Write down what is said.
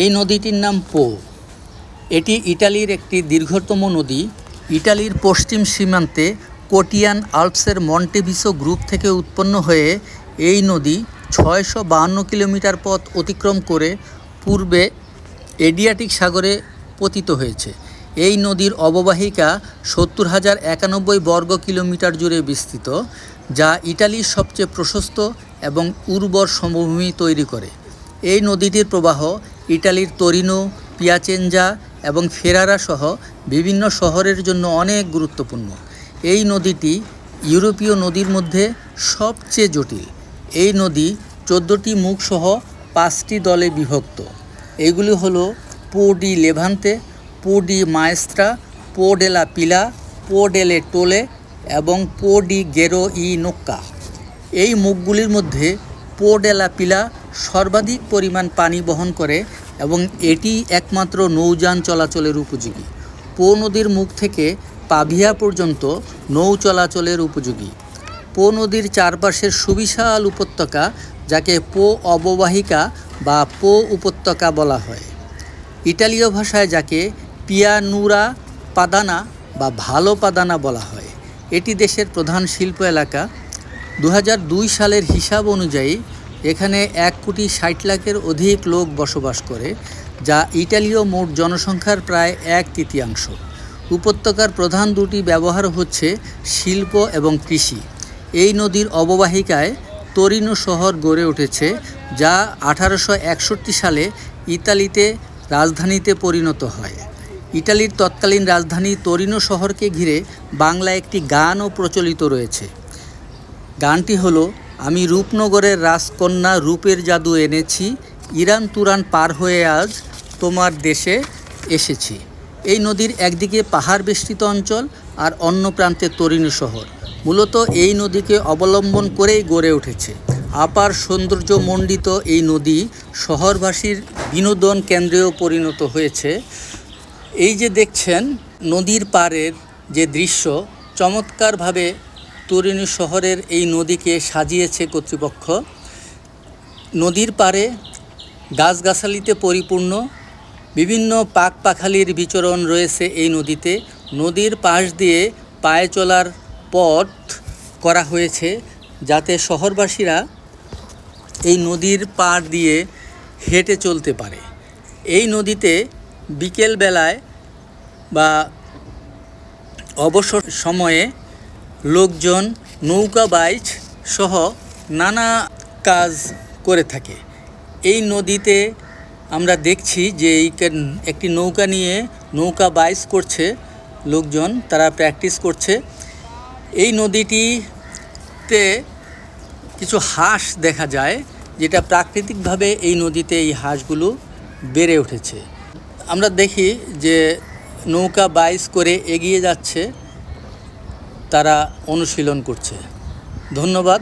এই নদীটির নাম পো। এটি ইটালির একটি দীর্ঘতম নদী। ইটালির পশ্চিম সীমান্তে কোটিয়ান আল্পসের মন্টেভিসো গ্রুপ থেকে উৎপন্ন হয়ে এই নদী ছয়শো বাহান্ন কিলোমিটার পথ অতিক্রম করে পূর্বে এডিয়াটিক সাগরে পতিত হয়েছে। এই নদীর অববাহিকা সত্তর হাজার একানব্বই বর্গ কিলোমিটার জুড়ে বিস্তৃত, যা ইটালির সবচেয়ে প্রশস্ত এবং উর্বর সমভূমি তৈরি করে। এই নদীটির প্রবাহ ইটালির তরিনো, পিয়াচেঞ্জা এবং ফেরারা সহ বিভিন্ন শহরের জন্য অনেক গুরুত্বপূর্ণ। এই নদীটি ইউরোপীয় নদীর মধ্যে সবচেয়ে জটিল। এই নদী চোদ্দোটি মুখসহ পাঁচটি দলে বিভক্ত। এগুলি হলো Po di Levante, Po di Maestra, Po della Pila, পো ডেলে টোলে এবং পো ডি গেরো ই নোক্কা। এই মুখগুলির মধ্যে পো ডেলা পিলা সর্বাধিক পরিমাণ পানি বহন করে এবং এটি একমাত্র নৌযান চলাচলের উপযোগী। পো নদীর মুখ থেকে পাভিয়া পর্যন্ত নৌ চলাচলের উপযোগী। পো নদীর চারপাশের সুবিশাল উপত্যকা, যাকে পো অববাহিকা বা পো উপত্যকা বলা হয়। ইটালীয় ভাষায় যাকে পিয়ানুরা পাদানা বা ভালো পাদানা বলা হয়। এটি দেশের প্রধান শিল্প এলাকা। দু হাজার দুই সালের হিসাব অনুযায়ী এখানে এক কোটি ষাট লাখের অধিক লোক বসবাস করে, যা ইটালীয় মোট জনসংখ্যার প্রায় এক তৃতীয়াংশ। উপত্যকার প্রধান দুটি ব্যবহার হচ্ছে শিল্প এবং কৃষি। এই নদীর অববাহিকায় তরিনো শহর গড়ে উঠেছে, যা আঠারোশো একষট্টি সালে ইতালিতে রাজধানীতে পরিণত হয়। ইটালির তৎকালীন রাজধানী তরিনো শহরকে ঘিরে বাংলা একটি গানও প্রচলিত রয়েছে। গানটি হলো আমি রূপনগরের রাজকন্যা রূপের জাদু এনেছি, ইরান তুরান পার হয়ে আজ তোমার দেশে এসেছি। এই নদীর একদিকে পাহাড় বেষ্টিত অঞ্চল আর অন্য প্রান্তে তরিণী শহর। মূলত এই নদীকে অবলম্বন করেই গড়ে উঠেছে। আপার সৌন্দর্যমণ্ডিত এই নদী শহরবাসীর বিনোদন কেন্দ্রেও পরিণত হয়েছে। এই যে দেখছেন নদীর পাড়ের যে দৃশ্য, চমৎকারভাবে তরিণী শহরের এই নদীকে সাজিয়েছে কর্তৃপক্ষ। নদীর পাড়ে গাছগাছালিতে পরিপূর্ণ, বিভিন্ন পাক পাখালির বিচরণ রয়েছে এই নদীতে। নদীর পাশ দিয়ে পায়ে চলার পথ করা হয়েছে যাতে শহরবাসীরা এই নদীর পাড় দিয়ে হেঁটে চলতে পারে। এই নদীতে বিকেল বেলায় বা অবসর সময়ে লোকজন নৌকা, বাইচ সহ নানা কাজ করে থাকে। এই নদীতে আমরা দেখছি যে এই একটি নৌকা নিয়ে নৌকা, বাইচ করছে লোকজন, তারা প্র্যাকটিস করছে। এই নদীটিতে কিছু হাঁস দেখা যায়, যেটা প্রাকৃতিকভাবে এই নদীতে এই হাঁসগুলো বেড়ে উঠেছে। আমরা দেখি যে নৌকা, বাইচ করে এগিয়ে যাচ্ছে। তারা অনুশীলন করছে। ধন্যবাদ।